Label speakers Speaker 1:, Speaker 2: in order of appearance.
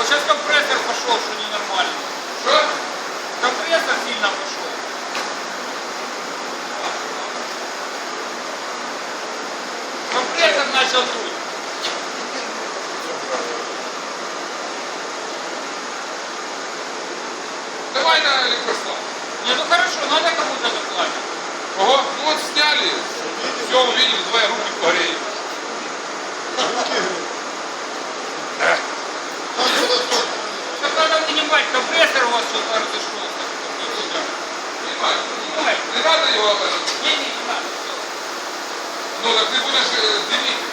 Speaker 1: Вот сейчас компрессор пошел, что ненормально.
Speaker 2: Что?
Speaker 1: Компрессор сильно пошел. Компрессор начал дуть.
Speaker 2: Давай на электрослав.
Speaker 1: Не, ну хорошо, ну а надо кому-то заплатить.
Speaker 2: Ого, ну вот сняли. Все увидели, давай руки погреем. Э,
Speaker 1: Так надо вынимать, компрессор у вас.
Speaker 2: Понимаешь?
Speaker 1: Давай.
Speaker 2: Не надо его об этом.
Speaker 1: Не, не, не надо.
Speaker 2: Ну так ты будешь э, дымить.